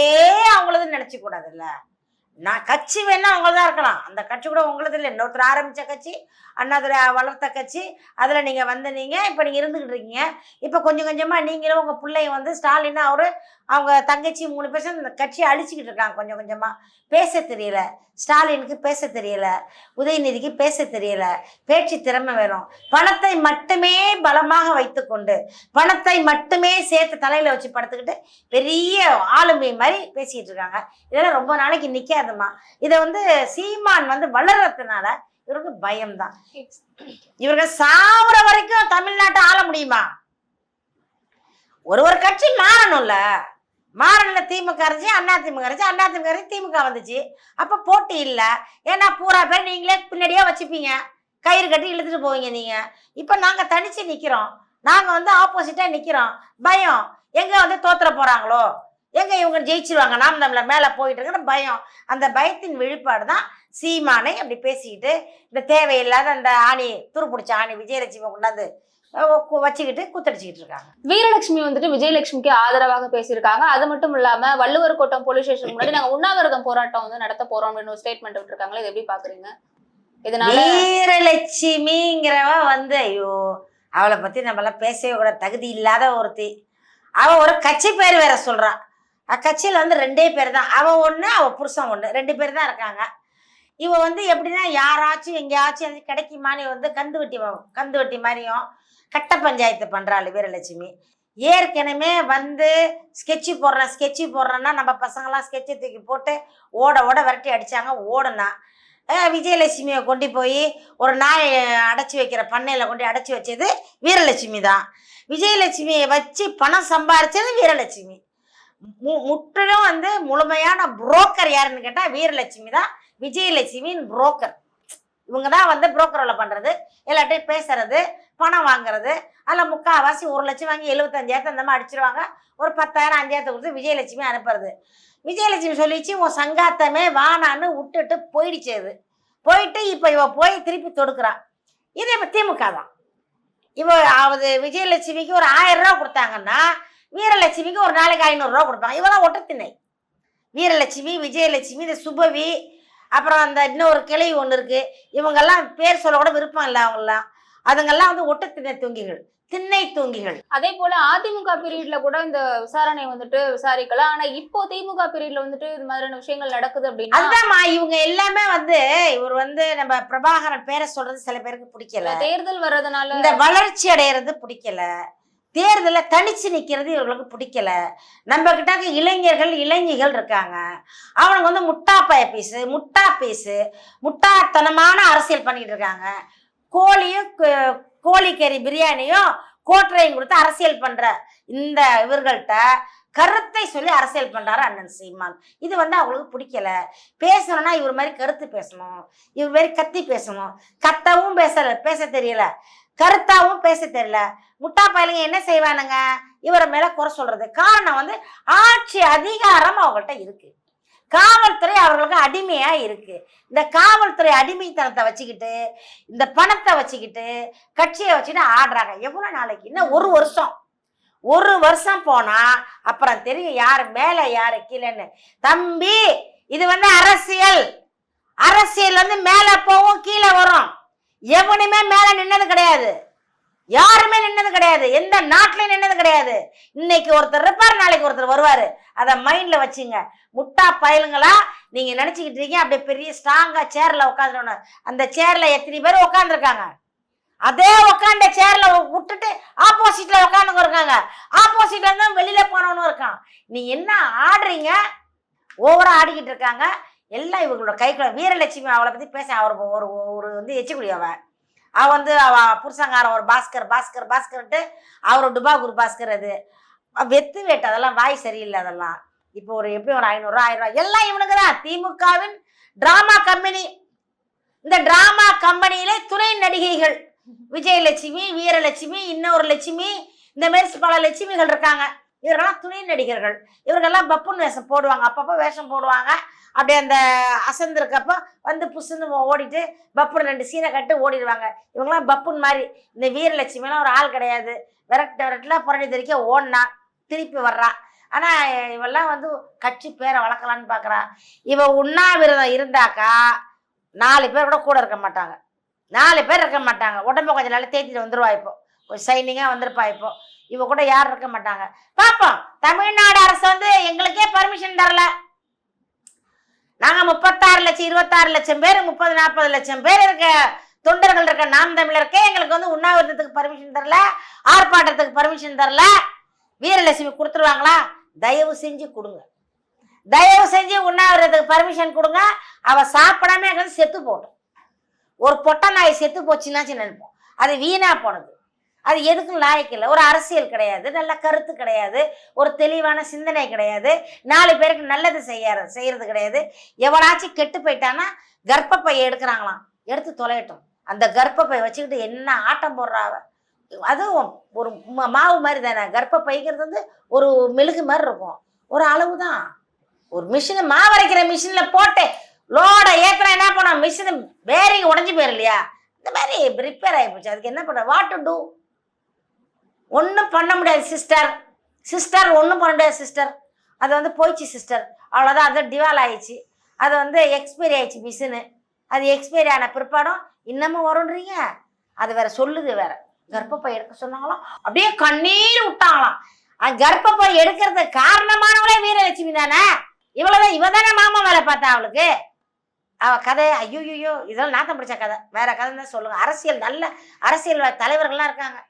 அவங்களதுன்னு நினச்சி கூடாதுல்ல? நான் கட்சி வேணா அவங்களதான் இருக்கலாம். அந்த கட்சி கூட உங்களது இல்லை. இன்னொருத்தர் ஆரம்பித்த கட்சி அண்ணாதுரை வளர்த்த கட்சி அதில் நீங்கள் வந்து நீங்கள் இப்போ நீங்கள் இருந்துக்கிட்டு இருக்கீங்க. இப்போ கொஞ்சம் கொஞ்சமாக நீங்களும் உங்கள் பிள்ளைங்க வந்து ஸ்டாலின் அவர் அவங்க தங்கச்சி மூணு பேரும் இந்த கட்சியை அழிச்சிக்கிட்டு இருக்காங்க கொஞ்சம் கொஞ்சமாக பேச தெரியல. ஸ்டாலினுக்கு பேச தெரியல. உதயநிதிக்கு பேச தெரியல. பேச்சு திறமை வேணும். பணத்தை மட்டுமே பலமாக வைத்துக்கொண்டு பணத்தை மட்டுமே சேர்த்து தலையில் வச்சு படுத்துக்கிட்டு பெரிய ஆளுமை மாதிரி பேசிக்கிட்டு இருக்காங்க. இதெல்லாம் ரொம்ப நாளைக்கு நிற்காதுமா இதை வந்து சீமான் வந்து வளர்றதுனால இவருக்கு பயம்தான். இவர்கள் சாவர வரைக்கும் தமிழ்நாட்டை ஆள முடியுமா? ஒரு ஒரு கட்சி மாறணும்ல. மாறனில் திமுக இருந்துச்சு அண்ணா திமுக இருந்துச்சு அண்ணா திமுக இருந்துச்சு திமுக வந்துச்சு. அப்போ போட்டி இல்லை. ஏன்னா பூரா பேர் நீங்களே பின்னாடியே வச்சுப்பீங்க. கயிறு கட்டி இழுத்துட்டு போவீங்க நீங்கள் இப்போ நாங்கள் தனிச்சு நிற்கிறோம் நாங்கள் வந்து ஆப்போசிட்டாக நிற்கிறோம் பயம். எங்கே வந்து தோத்துற போகிறாங்களோ எங்கே இவங்க ஜெயிச்சிருவாங்க? நாம் நம்மளை மேலே போயிட்டு இருக்கிற பயம். அந்த பயத்தின் வெளிப்பாடு தான் சீமானை அப்படி பேசிக்கிட்டு இந்த தேவையில்லாத அந்த ஆணி துருப்பிடிச்ச ஆணி விஜயலட்சுமி கொண்டாந்து வச்சுக்கிட்டு குத்தடிச்சிக்கிட்டு இருக்காங்க. வீரலட்சுமி வந்துட்டு விஜயலட்சுமிக்கு ஆதரவாக பேசியிருக்காங்க. அது மட்டும் இல்லாம வள்ளுவர் கோட்டம் போலீஸ் ஸ்டேஷன் முன்னாடி நாங்க உண்ணாவிரதம் போராட்டம் வந்து நடத்த போறோம் அப்படின்னு ஒரு ஸ்டேட்மெண்ட் விட்டுருக்காங்களே இது எப்படி பாக்குறீங்க? இதனால வீரலட்சுமிங்கிறவ வந்து ஐயோ அவளை பத்தி நம்மளாம் பேசவே கூட தகுதி இல்லாத ஒருத்தி. அவ ஒரு கட்சி பேர் வேற சொல்றான் அக்கட்சியில் வந்து ரெண்டே பேர் தான். அவ ஒன்று அவ புருஷன் ஒன்று ரெண்டு பேர் தான் இருக்காங்க. இவ வந்து எப்படின்னா யாராச்சும் எங்கேயாச்சும் எது கிடைக்குமான்னு வந்து கந்து வட்டி கந்து வட்டி மாதிரியும் கட்ட பஞ்சாயத்து பண்ணுறாள் வீரலட்சுமி. ஏற்கனவே வந்து ஸ்கெட்சு போடுறேன் ஸ்கெட்சு போடுறேன்னா நம்ம பசங்களாம் ஸ்கெட்சை தூக்கி போட்டு ஓட ஓட விரட்டி அடித்தாங்க ஓடுனா. விஜயலட்சுமியை கொண்டு போய் ஒரு நாய் அடைச்சி வைக்கிற பண்ணையில் கொண்டு அடைச்சி வச்சது வீரலட்சுமி தான். விஜயலட்சுமியை வச்சு பணம் சம்பாரிச்சது வீரலட்சுமி. மு முற்றிலும் வந்து முழுமையான புரோக்கர் யாருன்னு கேட்டால் வீரலட்சுமி தான். விஜயலட்சுமியின் புரோக்கர் இவங்க தான் வந்து புரோக்கரில் பண்ணுறது எல்லாட்டையும் பேசுறது பணம் வாங்குறது. அதில் முக்கால்வாசி ஒரு லட்சம் வாங்கி எழுபத்தஞ்சாயிரத்தை அந்த மாதிரி அடிச்சிருவாங்க. ஒரு பத்தாயிரம் அஞ்சாயிரத்தை கொடுத்து விஜயலட்சுமி அனுப்புறது. விஜயலட்சுமி சொல்லிச்சு உன் சங்காத்தமே வானான்னு விட்டுட்டு போயிடுச்சு அது போயிட்டு இப்போ இவ போய் திருப்பி தொடுக்கிறான் இது இப்போ திமுக தான். இவ அவது விஜயலட்சுமிக்கு ஒரு ஆயிரம் ரூபா கொடுத்தாங்கன்னா வீரலட்சுமிக்கு ஒரு நாளைக்கு ஐநூறுரூவா கொடுப்பாங்க. இவெல்லாம் ஒட்டத்திணை. வீரலட்சுமி விஜயலட்சுமி இந்த சுபவி அப்புறம் அந்த இன்னொரு கிளை ஒன்று இருக்கு. இவங்கெல்லாம் பேர் சொல்ல கூட விருப்பம் இல்லை அவங்கெல்லாம். அதுங்கெல்லாம் வந்து ஒட்டத்திணை தூங்கிகள். திண்ணை தூங்கிகள். அதே போல அதிமுக பீரியட்ல கூட இந்த விசாரணை வந்துட்டு விசாரிக்கலாம் ஆனா இப்போ திமுக பீரியட்ல வந்துட்டு இது மாதிரியான விஷயங்கள் நடக்குது அப்படின்னா அதுதான்மா இவங்க எல்லாமே வந்து இவர் வந்து நம்ம பிரபாகரன் பேரை சொல்றது சில பேருக்கு பிடிக்கல. தேர்தல் வர்றதுனால இந்த வளர்ச்சி அடையிறது பிடிக்கல. தேர்தலில் தனிச்சு நிற்கிறது இவர்களுக்கு பிடிக்கல. நம்ம கிட்ட இளைஞர்கள் இளைஞிகள் இருக்காங்க. அவனுக்கு வந்து முட்டா பய பீஸு முட்டா பீஸு முட்டாத்தனமான அரசியல் பண்ணிட்டு இருக்காங்க. கோழியும் கோ- கோழிக்கறி பிரியாணியும் கோட்டரையும் கொடுத்து அரசியல் பண்ற இந்த இவர்கள்ட்ட கருத்தை சொல்லி அரசியல் பண்றாரு அண்ணன் சீமான். இது வந்து அவங்களுக்கு பிடிக்கல. பேசணும்னா இவர் மாதிரி கருத்து பேசணும். இவர் மாதிரி கத்தி பேசணும். கத்தவும் பேசல பேச தெரியல. கருத்தாவும் பேச தெரியல. முட்டா பயலுங்க என்ன செய்வானுங்க? இவரை மேல குறை சொல்றது. காரணம் வந்து ஆட்சி அதிகாரம் அவங்கள்ட்ட இருக்கு. காவல்துறை அவர்களுக்கு அடிமையா இருக்கு. இந்த காவல்துறை அடிமைத்தனத்தை வச்சுக்கிட்டு இந்த பணத்தை வச்சுக்கிட்டு கட்சியை வச்சுட்டு ஆடுறாங்க. எவ்வளவு நாளைக்கு? இன்னும் ஒரு வருஷம். ஒரு வருஷம் போனா அப்புறம் தெரியும் யாரு மேல யாரு கீழேன்னு. தம்பி இது வந்து அரசியல். அரசியல் வந்து மேல போகும் கீழே வரும். எவனுமே மேல நின்னது கிடையாது. யாருமே நின்னது கிடையாது. எந்த நாட்டிலையும் நின்னது கிடையாது. இன்னைக்கு ஒருத்தர் இருப்பார் நாளைக்கு ஒருத்தர் வருவாரு. அதை மைண்ட்ல வச்சுங்க. முட்டா பயலுங்களா? நீங்க நினைச்சுக்கிட்டு இருக்கீங்க. அப்படியே பெரிய ஸ்ட்ராங்கா சேர்ல உட்காந்துடணும் அந்த சேர்ல எத்தனை பேர் உட்காந்துருக்காங்க அதே உட்காந்த சேர்ல விட்டுட்டு ஆப்போசிட்ல உட்காந்துங்க இருக்காங்க. ஆப்போசிட்ல இருந்தா வெளியில போனவனும் இருக்கான். நீ என்ன ஆடுறீங்க? ஓவரா ஆடிக்கிட்டு இருக்காங்க. எல்லாம் இவங்களோட கைக்குள்ள வீரலட்சுமி அவளை பத்தி பேச அவர் ஒரு ஒரு வந்து எச்சிக்குடி அவ. அவள் வந்து அவ புருஷங்காரன் ஒரு பாஸ்கர் பாஸ்கர் பாஸ்கர்ன்ட்டு அவர் டுபா குரு பாஸ்கர் அது. வெத்து வேட்டு அதெல்லாம் வாய் சரியில்லை அதெல்லாம். இப்போ ஒரு எப்படி ஒரு ஐநூறுரூவா ஆயிரம் ரூபா எல்லாம் இவனுக்கு தான். திமுகவின் டிராமா கம்பெனி. இந்த டிராமா கம்பெனியிலே துணை நடிகைகள். விஜயலட்சுமி வீரலட்சுமி இன்னொரு லட்சுமி இந்த மாதிரி பல லட்சுமிகள் இருக்காங்க. இவர்கள்லாம் துணை நடிகர்கள். இவர்கள்லாம் பப்புன் வேஷம் போடுவாங்க. அப்பப்போ வேஷம் போடுவாங்க. அப்படியே அந்த அசந்திருக்கப்போ வந்து புசுன்னு ஓடிட்டு பப்புன் ரெண்டு சீனை கட்டு ஓடிடுவாங்க. இவங்கெல்லாம் பப்புன் மாதிரி. இந்த வீரலட்சுமிலாம் ஒரு ஆள் கிடையாது. விரட்ட விரட்டலாம் புரட்டி தெரிக்க ஓடினா திருப்பி வர்றா. ஆனால் இவெல்லாம் வந்து கட்சி பேரை வளர்க்கலான்னு பார்க்குறா இவ உண்ணாவிரதம் இருந்தாக்கா நாலு பேர் கூட கூட இருக்க மாட்டாங்க. நாலு பேர் இருக்க மாட்டாங்க. உடம்ப கொஞ்சம் நல்லா தேத்திட்டு வந்துருவா இப்போ. கொஞ்சம் சைனிங்காக வந்திருப்பா இப்போ. இவ கூட யாரும் இருக்க மாட்டாங்க. பார்ப்போம் தமிழ்நாடு அரசு வந்து எங்களுக்கே பர்மிஷன் தரல. லட்சம் இருபத்தாறு லட்சம் பேர் முப்பது நாற்பது லட்சம் பேர் இருக்க தொண்டர்கள் இருக்க நாம் தமிழருக்கே எங்களுக்கு வந்து உண்ணாவிரதத்துக்கு பர்மிஷன் தரல ஆர்ப்பாட்டத்துக்கு பர்மிஷன் தரல. வீரலட்சுமி கொடுத்துருவாங்களா? தயவு செஞ்சு கொடுங்க. தயவு செஞ்சு உண்ணாவிரதத்துக்கு பர்மிஷன் கொடுங்க. அவ சாப்பிடாம எங்களுக்கு செத்து போட்டோம். ஒரு பொட்டை நாய் செத்து போச்சுன்னாச்சு நினைப்போம். அது வீணா போனது. அது எதுக்கும் லாயக்கு இல்லை. ஒரு அரசியல் கிடையாது. நல்ல கருத்து கிடையாது. ஒரு தெளிவான சிந்தனை கிடையாது. நாலு பேருக்கு நல்லது செய்ய செய்யறது கிடையாது. எவனாச்சும் கெட்டு போயிட்டான்னா கர்ப்பப்பை எடுக்கிறாங்களாம். எடுத்து தொலையட்டும். அந்த கர்ப்பப்பை வச்சுக்கிட்டு என்ன ஆட்டம் போடுறாவ அதுவும் ஒரு மாவு மாதிரி தானே. கர்ப்பப்பைங்கிறது வந்து ஒரு மெழுகு மாதிரி இருக்கும். ஒரு அளவு தான். ஒரு மிஷின் மாவரைக்கிற மிஷினில் போட்டு லோட ஏக்கணும் என்ன பண்ணோம்? மிஷின் வேரிங் உடஞ்சி போயிரு இல்லையா? இந்த மாதிரி ரிப்பேர் ஆகிப்போச்சு அதுக்கு என்ன பண்ண? வாட் டு டூ ஒன்றும் பண்ண முடியாது சிஸ்டர் சிஸ்டர் ஒன்றும் பண்ண முடியாது சிஸ்டர் அது வந்து போயிடுச்சு சிஸ்டர் அவ்வளோதான் அது டிவால் ஆயிடுச்சு. அது வந்து எக்ஸ்பைரி ஆயிடுச்சு மிஷினு அது எக்ஸ்பைரி ஆன பிற்பாடும் இன்னமும் வரும்ன்றீங்க அது வேற சொல்லுது வேற. கர்ப்பப்பை எடுக்க சொன்னாங்களாம் அப்படியே கண்ணீர் விட்டாங்களாம். அந்த கர்ப்பப்பை எடுக்கிறது காரணமானவளே வீரலட்சுமி தானே? இவ்வளோதான் இவ தானே மாமா வேலை பார்த்தா அவளுக்கு? அவ கதை ஐயோ ஐயோ இதெல்லாம் நாத்தம் பிடிச்ச கதை. வேற கதை தான் சொல்லுங்க. அரசியல் நல்ல அரசியல் தலைவர்கள்லாம் இருக்காங்க.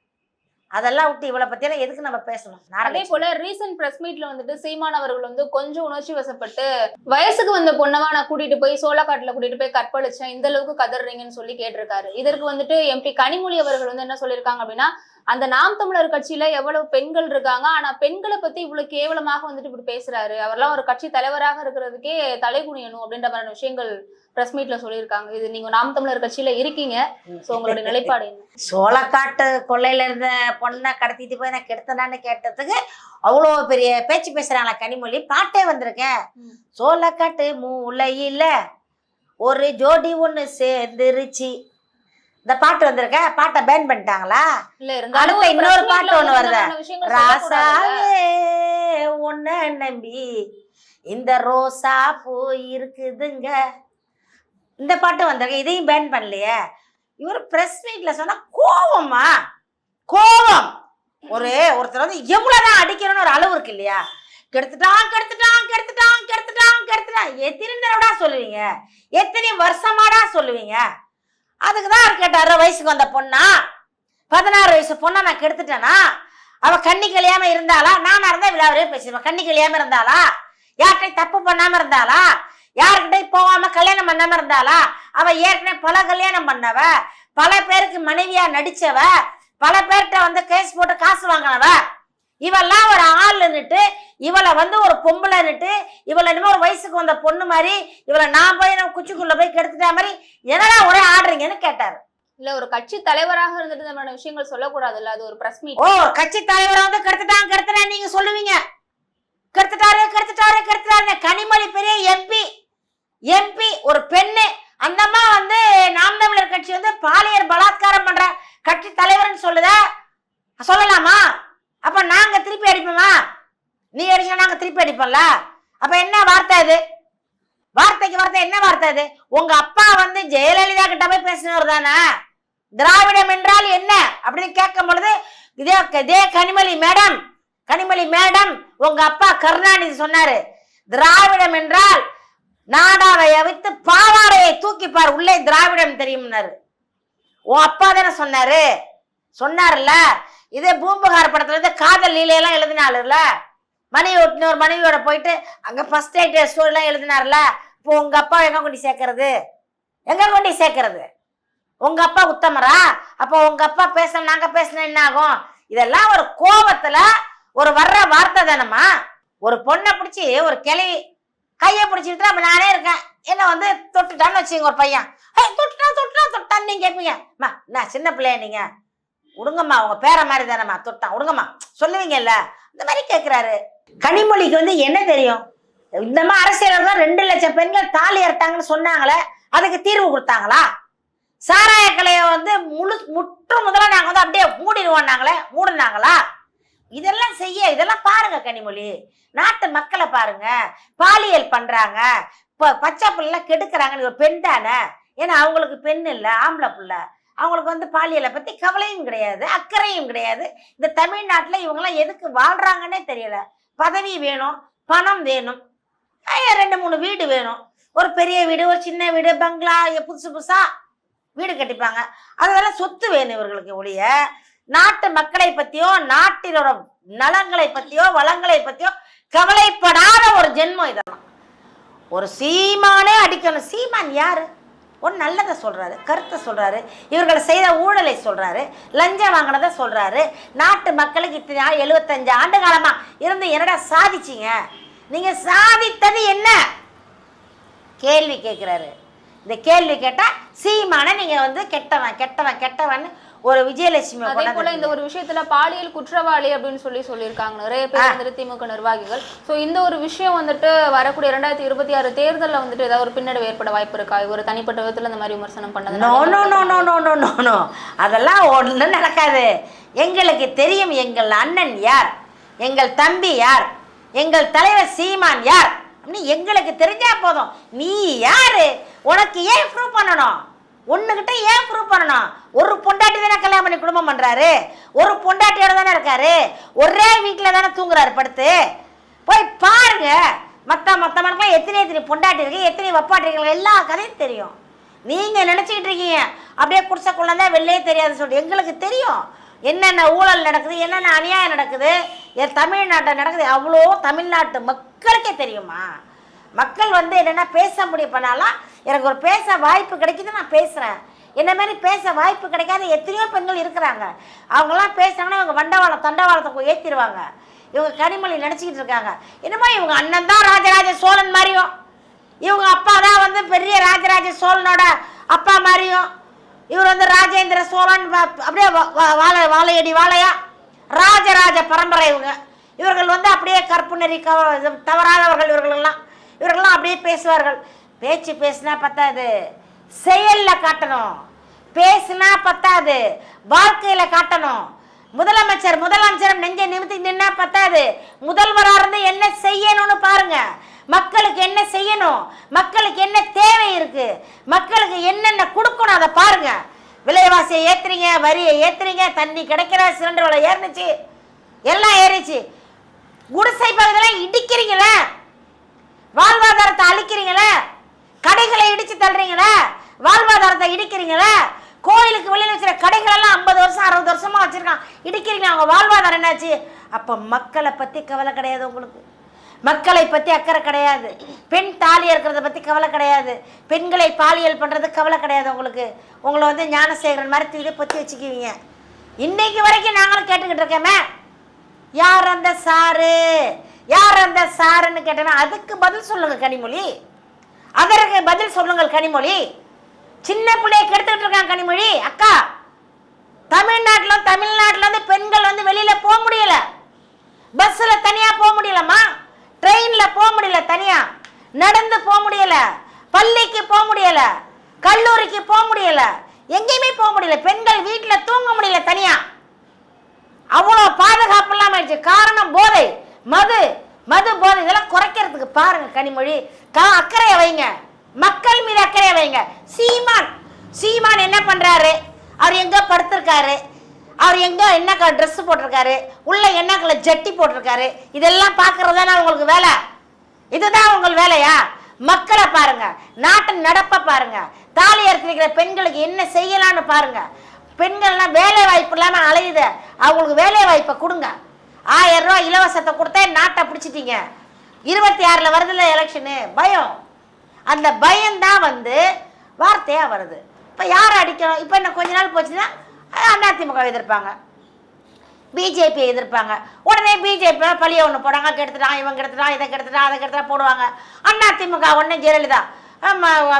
அதெல்லாம் விட்டு இவளை பத்தியெல்லாம் எதுக்கு நம்ம பேசணும்? அதே போல ரீசன்ட் பிரஸ் மீட்ல வந்துட்டு சீமான் அவர்கள் வந்து கொஞ்சம் உணர்ச்சி வசப்பட்டு வயசுக்கு வந்த பொண்ணவா நான் கூட்டிட்டு போய் சோளக்காட்டுல கூட்டிட்டு போய் கற்பழிச்சேன் இந்த அளவுக்கு கதறீங்கன்னு சொல்லி கேட்டிருக்காரு. இதற்கு வந்துட்டு எம்பி கனிமொழி அவர்கள் வந்து என்ன சொல்லியிருக்காங்க அப்படின்னா அந்த நாம் தமிழர் கட்சியில எவ்வளவு பெண்கள் இருக்காங்க? ஆனா பெண்களை பத்தி இவ்வளவு கேவலமாக வந்துட்டு இப்படி பேசுறாரு. அவர்லாம் ஒரு கட்சி தலைவராக இருக்கிறதுக்கே தலை குனியணும் அப்படின்ற மாதிரியான விஷயங்கள் பிரஸ் மீட்ல சொல்லியிருக்காங்க. இது நீங்க நாம் தமிழர் கட்சியில இருக்கீங்க. சோ உங்களுடைய நிலைப்பாடு என்ன? சோளக்காட்டு கொள்ளையில இருந்த பொண்ணை கடத்திட்டு போய் நான் கெடுத்தனான்னு கேட்டதுக்கு அவ்வளோ பெரிய பேச்சு பேசுறாங்களா கனிமொழி? பாட்டே வந்திருக்கேன் ம். சோளக்காட்டு மூளையில ஒரு ஜோடி ஒண்ணு சேர்ந்துருச்சு. இந்த பாட்டு வந்திருக்க? பாட்டை பேன் பண்ணிட்டாங்களா? அடுத்த இன்னொரு பாட்டு ஒண்ணு வருதே. ராசாவே உன்னை நம்பி இந்த ரோசா பூ இருக்குதுங்க இந்த பாட்டு வந்திருக்கு. இதையும் பேன் பண்ணலையே. இவர் பிரஸ் மீட்ல சொன்னா கோவமா? கோவம். ஒரு ஒருத்தர் வந்து எவ்வளவுதான் அடிக்கணும்னு ஒரு அளவு இருக்கு இல்லையா? கெடுத்துட்டான் கெடுத்துட்டான் கெடுத்துட்டான் கெடுத்துட்டான் கெடுத்துட்டான். எத்தனை தடவைடா சொல்லுவீங்க? எத்தனை வருஷமாடா சொல்லுவீங்க? அதுக்கு தான் அவர் கேட்டாரு வயசுக்கு வந்த பொண்ணா? பதினாறு வயசு பொண்ணை நான் கெடுத்துட்டேனா? அவள் கண்ணி கழியாம இருந்தாளா? நானாக இருந்தால் விழாவரே பேசிடுவேன் கண்ணி கழியாம இருந்தாளா? யார்கிட்டயும் தப்பு பண்ணாமல் இருந்தாளா? யாருக்கிட்டையும் போகாமல் கல்யாணம் பண்ணாமல் இருந்தாளா? அவள் ஏற்கனவே பல கல்யாணம் பண்ணவ பல பேருக்கு மனைவியாக நடித்தவ பல பேர்கிட்ட வந்து கேஸ் போட்டு காசு வாங்கினவ. இவெல்லாம் ஒரு ஆளுன்னுட்டு இவளை வந்து ஒரு பொம்பளைன்னுட்டு இவளை என்னமோ ஒரு வயசுக்கு வந்த பொண்ணு மாதிரி இவளை நான் போய் நம்ம குச்சிக்குள்ள போய் கெடுத்துட்டா மாதிரி என்னடா ஒரே ஆடுறீங்கன்னு கேட்டாரு. இல்ல ஒரு கட்சி தலைவராக இருந்துட்டு மாதிரியான விஷயங்கள் சொல்லக்கூடாதுல்ல அது ஒரு பிரஸ் மீட் ஓ கட்சி தலைவரை வந்து கெடுத்துட்டாங்க கெடுத்துட்டா நீங்க சொல்லுவீங்க. கெடுத்துட்டாரு கெடுத்துட்டாரு கெடுத்துட்டாரு கனிமொழி பெரிய எம்பி எம்பி ஒரு பெண்ணு. அந்த அம்மா வந்து நாம் தமிழர் கட்சி வந்து பாலியல் பலாத்காரம் பண்ற கட்சி தலைவர்னு சொல்லுதா? சொல்லலாமா? அப்ப நாங்க திருப்பி அடிப்போமா? நீ அடிச்சா நாங்க திருப்பி அடிப்போம்ல? அப்ப என்ன வார்த்தை அது? வார்த்தைக்கு வார்த்தை என்ன வார்த்தை அது? உங்க அப்பா வந்து ஜெயலலிதா கிட்ட போய் பேசினவர் தானே? திராவிடம் என்றால் என்ன? அப்படின்னு கேட்கும் பொழுது இதே இதே கனிமொழி மேடம் கனிமொழி மேடம் உங்க அப்பா கருணாநிதி சொன்னாரு திராவிடம் என்றால் நாடாவை அவித்து பாவாடையை தூக்கிப்பார் உள்ளே திராவிடம் தெரியும்னாரு. உன் அப்பா தானே சொன்னாரு? சொன்னார்ல இதே பூம்புகார் படத்துல இருந்து காதல் லீலையெல்லாம் எழுதினாருல்ல மனைவி ஒட்டினோர் மனைவியோட போயிட்டு அங்க ஃபர்ஸ்ட் எய்ட் ஸ்டோரிலாம் எழுதினார்ல. இப்போ உங்க அப்பா எங்க கொண்டு சேர்க்கறது? எங்க கொண்டு சேர்க்கறது? உங்க அப்பா உத்தமரா? அப்போ உங்க அப்பா பேசணும் நாங்க பேசணும் என்ன ஆகும்? இதெல்லாம் ஒரு கோபத்துல ஒரு வர்ற வார்த்தை தானம்மா. ஒரு பொண்ணை பிடிச்சி ஒரு கிளி கையை பிடிச்சிட்டு அப்ப நானே இருக்கேன். என்ன வந்து தொட்டுட்டான்னு வச்சுங்க ஒரு பையன். "ஏய், தொட்டுட்டா தொட்டுட்டா தொட்டான்னு நீங்க கேட்பீங்க. என்ன சின்ன பிள்ளைய நீங்க? விடுங்கம்மா உங்க பேர மாதிரி தானம்மா தொட்டான். விடுங்கம்மா சொல்லுவீங்கல்ல? இந்த மாதிரி கேட்குறாரு கனிமொழிக்கு வந்து என்ன தெரியும்? இந்த மாதிரி அரசியல் தான் ரெண்டு லட்சம் பெண்கள் தாலி இறட்டாங்கன்னு சொன்னாங்களே அதுக்கு தீர்வு கொடுத்தாங்களா? சாராய கலையை வந்து முழு முற்று முதல்ல நாங்கள் வந்து அப்படியே மூடிடுவோம் நாங்களே மூடினாங்களா? இதெல்லாம் செய்ய இதெல்லாம் பாருங்க கனிமொழி. நாட்டு மக்களை பாருங்க. பாலியல் பண்றாங்க. இப்போ பச்சை பிள்ளைலாம் கெடுக்கிறாங்கன்னு ஒரு பெண் தானே? ஏன்னா அவங்களுக்கு பெண் இல்லை ஆம்பளை பிள்ளை. அவங்களுக்கு வந்து பாலியலை பற்றி கவலையும் கிடையாது அக்கறையும் கிடையாது. இந்த தமிழ்நாட்டில் இவங்கெல்லாம் எதுக்கு வாழ்கிறாங்கன்னே தெரியல. பதவி வேணும் பணம் வேணும் ரெண்டு மூணு வீடு வேணும். ஒரு பெரிய வீடு ஒரு சின்ன வீடு பங்களா புதுசு புதுசாக வீடு கட்டிப்பாங்க. அதெல்லாம் சொத்து வேணும் இவர்களுக்கு ஒழிய நாட்டு மக்களை பற்றியோ நாட்டினோட நலங்களை பற்றியோ வளங்களை பற்றியோ கவலைப்படாத ஒரு ஜென்மம் இதெல்லாம். ஒரு சீமானே அடிக்கணும். சீமான் யாரு? ஒரு நல்லதை சொல்கிறாரு கருத்தை சொல்கிறாரு இவர்கள் செய்த ஊழலை சொல்கிறாரு லஞ்சம் வாங்கினதை சொல்கிறாரு நாட்டு மக்களுக்கு இத்தனை எழுபத்தஞ்சு ஆண்டு காலமாக இருந்து என்னடா சாதிச்சீங்க? நீங்கள் சாதித்தது என்ன? கேள்வி கேட்குறாரு. இந்த கேள்வி கேட்டால் சீமான நீங்கள் வந்து கெட்டவன் கெட்டவன் கெட்டவன் ஒரு விஜயலட்சுமி அதே போல இந்த ஒரு விஷயத்துல பாலியல் குற்றவாளி அப்படின்னு சொல்லி சொல்லியிருக்காங்க. நிறைய பேர் வந்துட்டு திமுக நிர்வாகிகள். சோ இந்த ஒரு விஷயம் வந்துட்டு வரக்கூடிய இரண்டாயிரத்தி இருபத்தி ஆறு தேர்தல்ல வந்துட்டு ஏதாவது ஒரு பின்னடைவு ஏற்பட வாய்ப்பு இருக்கா? ஒரு தனிப்பட்ட விதத்துல இந்த மாதிரி விமர்சனம் பண்ணது no no no no no no no no அதெல்லாம் ஒன்றும் நடக்காது. எங்களுக்கு தெரியும் எங்கள் அண்ணன் யார்? எங்கள் தம்பி யார்? எங்கள் தலைவர் சீமான் யார்? அப்படின்னு எங்களுக்கு தெரிஞ்சா போதும். நீ யாரு? உனக்கு ஏன் ப்ரூவ் பண்ணணும்? ஒண்ணுகிட்ட ஏன் ப்ரூவ் பண்ணணும்? ஒரு பொண்டாட்டி தானே கல்யாணம் பண்ணி குடும்பம் பண்ணுறாரு ஒரு பொண்டாட்டியோட தானே இருக்காரு? ஒரே வீட்டில் தானே தூங்குறாரு படுத்து. போய் பாருங்க. மற்ற மற்ற மற்றவனுக்குலாம் எத்தனை எத்தனை பொண்டாட்டி இருக்கு எத்தனை வப்பாட்டிகள் எல்லா கதையும் தெரியும். நீங்கள் நினச்சிக்கிட்டு இருக்கீங்க. அப்படியே குடிசைக்குள்ள தான் வெளிலே தெரியாது சொல்லி எங்களுக்கு தெரியும். என்னென்ன ஊழல் நடக்குது என்னென்ன அநியாயம் நடக்குது என் தமிழ்நாட்டில் நடக்குது அவ்வளோ தமிழ்நாட்டு மக்களுக்கே தெரியுமா? மக்கள் வந்து என்னென்னா பேச முடியும் பண்ணாலும் எனக்கு ஒரு பேச வாய்ப்பு கிடைக்குது நான் பேசுகிறேன் என்ன மாதிரி பேச வாய்ப்பு கிடைக்காத எத்தனையோ பெண்கள் இருக்கிறாங்க. அவங்களாம் பேசுனாங்கன்னா இவங்க வண்டவாளம் தண்டவாளத்தை ஏற்றிடுவாங்க இவங்க கனிமொழி நினச்சிக்கிட்டு இருக்காங்க. என்னமோ இவங்க அண்ணன் தான் ராஜராஜ சோழன் மாதிரியும். இவங்க அப்பா தான் வந்து பெரிய ராஜராஜ சோழனோட அப்பா மாதிரியும். இவர் வந்து ராஜேந்திர சோழன் அப்படியே வாழை வாழையடி வாழையா? ராஜராஜ பரம்பரை இவங்க. இவர்கள் வந்து அப்படியே கற்புநெறி கவ தவறாதவர்கள் தவறாதவர்கள் இவர்களெல்லாம். இவர்கள்லாம் அப்படியே பேசுவார்கள். பேச்சு பேசினா பத்தாது. செயலில் காட்டணும். பேசினா பத்தாது. வாழ்க்கையில் காட்டணும். முதலமைச்சர் முதலமைச்சர் நெஞ்சை நிமித்தி நின்னா பத்தாது. முதல்வராக இருந்து என்ன செய்யணும்னு பாருங்க. மக்களுக்கு என்ன செய்யணும்? மக்களுக்கு என்ன தேவை இருக்கு? மக்களுக்கு என்னென்ன கொடுக்கணும் அதை பாருங்க. விலைவாசியை ஏத்துறீங்க வரியை ஏத்துறீங்க தண்ணி கிடைக்கிற சிலிண்டர் விலை ஏறிச்சு எல்லாம் ஏறிச்சு. குடிசை பகுதியெல்லாம் இடிக்கிறீங்களே. வாழ்வாதாரத்தை அழிக்கிறீங்களே. கடைகளை இடிச்சு தள்ளுறீங்களே? வாழ்வாதாரத்தை இடிக்கிறீங்களே? கோயிலுக்கு வெளியில் வச்சிருக்க கடைகளெல்லாம் ஐம்பது வருஷம் அறுபது வருஷமாக வச்சுருக்கான். இடிக்கிறீங்க அவங்க வாழ்வாதாரம் என்னாச்சு? அப்போ மக்களை பற்றி கவலை கிடையாது உங்களுக்கு. மக்களை பற்றி அக்கறை கிடையாது. பெண் தாலி இருக்கிறத பற்றி கவலை கிடையாது. பெண்களை பாலியல் பண்ணுறது கவலை கிடையாது உங்களுக்கு. உங்களை வந்து ஞானசேகரன் மாதிரி தூக்கி பொத்தி வச்சுக்குவீங்க. இன்னைக்கு வரைக்கும் நாங்களும் கேட்டுக்கிட்டு இருக்கோமே. யார் அந்த சாரு? யார் அந்த சாருன்னு கேட்டேன்னா அதுக்கு பதில் சொல்லுங்கள் கனிமொழி. அதற்கு பதில் சொல்லுங்கள் கனிமொழி. சின்ன பிள்ளைய கெடுத்துக்கிட்டு இருக்கான் கனிமொழி. அக்கா தமிழ்நாட்டில் தமிழ்நாட்டில் வந்து பெண்கள் வந்து வெளியில் போக முடியல. பஸ்ஸில் தனியாக போக முடியலம்மா. ட்ரெயினில் போக முடியல தனியாக நடந்து போக முடியல. பள்ளிக்கு போக முடியல. கல்லூரிக்கு போக முடியல. எங்கேயுமே போக முடியல. பெண்கள் வீட்டில் தூங்க முடியல தனியாக அவ்வளோ பாதுகாப்பு இல்லாமல் ஆயிடுச்சு. காரணம் போதை. மது. மது போதை இதெல்லாம் குறைக்கிறதுக்கு பாருங்க கனிமொழி. கா அக்கறையை வைங்க. மக்கள் மீது அக்கறையை வைங்க. சீமான். சீமான் என்ன பண்ணுறாரு அவர் எங்கே படுத்திருக்காரு. அவர் எங்கே என்ன ட்ரெஸ் போட்டிருக்காரு. உள்ள என்ன கலர் ஜட்டி போட்டிருக்காரு. இதெல்லாம் பார்க்கறது தானே உங்களுக்கு வேலை? இதுதான் உங்கள் வேலையா? மக்களை பாருங்க. நாட்டின் நடப்பை பாருங்க. தாலி எடுத்துருக்கிற பெண்களுக்கு என்ன செய்யலாம்னு பாருங்க. பெண்கள்லாம் வேலை வாய்ப்பு இல்லாமல் அலையுது. அவங்களுக்கு வேலை வாய்ப்பை கொடுங்க. ஆயிரம் ரூபா இலவசத்தை கொடுத்தே நாட்டை பிடிச்சிட்டீங்க? இருபத்தி ஆறில் வருதுல்ல எலெக்ஷனு பயம். அந்த பயம்தான் வந்து வார்த்தையாக வருது. இப்போ யார் அடிக்கணும்? இப்போ இன்னும் கொஞ்ச நாள் போச்சுன்னா அதிமுக எதிர்ப்பாங்க. பிஜேபி எதிர்ப்பாங்க. உடனே பிஜேபி பழிய ஒன்று போடுறாங்க. கெடுத்துட்டான் இவன் கெடுத்துட்டான் இதை கெடுத்துட்டான் அதை கெடுத்துட்டா போடுவாங்க. அண்ணா திமுக ஒன்று ஜெயலலிதா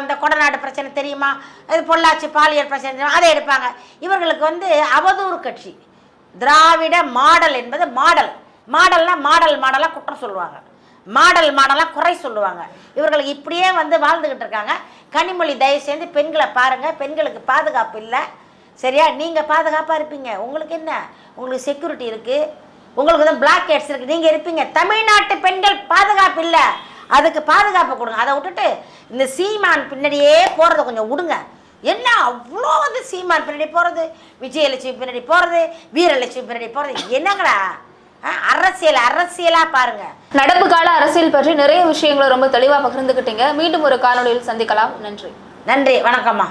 அந்த கொடநாடு பிரச்சனை தெரியுமா? இது பொள்ளாச்சி பாலியல் பிரச்சனை தெரியுமா? அதை எடுப்பாங்க. இவர்களுக்கு வந்து அவதூறு கட்சி. திராவிட மாடல் என்பது மாடல். மாடல்னா மாடல் மாடலாக குற்றம் சொல்லுவாங்க. மாடல் மாடலாக குறை சொல்லுவாங்க. இவர்களுக்கு இப்படியே வந்து வாழ்ந்துக்கிட்டு இருக்காங்க. கனிமொழி தயவு செய்து பெண்களை பாருங்கள் பெண்களுக்கு பாதுகாப்பு இல்லை. சரியா? நீங்கள் பாதுகாப்பாக இருப்பீங்க. உங்களுக்கு என்ன? உங்களுக்கு செக்யூரிட்டி இருக்குது உங்களுக்கு தான் பிளாக் ஹெட்ஸ் இருக்குது நீங்கள் இருப்பீங்க. தமிழ்நாட்டு பெண்கள் பாதுகாப்பு இல்லை. அதுக்கு பாதுகாப்பு கொடுங்க. அதை விட்டுட்டு இந்த சீமான் பின்னாடியே போகிறத கொஞ்சம் விடுங்க. என்ன அவ்வளோ வந்து சீமான் பின்னாடி போகிறது விஜயலட்சுமி பின்னாடி போகிறது வீரலட்சுமி பின்னாடி போகிறது என்னங்கடா? அரசியல் அரசியலாக பாருங்க. நடப்பு கால அரசியல் பற்றி நிறைய விஷயங்களை ரொம்ப தெளிவா பகிர்ந்துக்கிட்டீங்க மீண்டும் ஒரு காணொளியில் சந்திக்கலாம். நன்றி. நன்றி. வணக்கம்மா.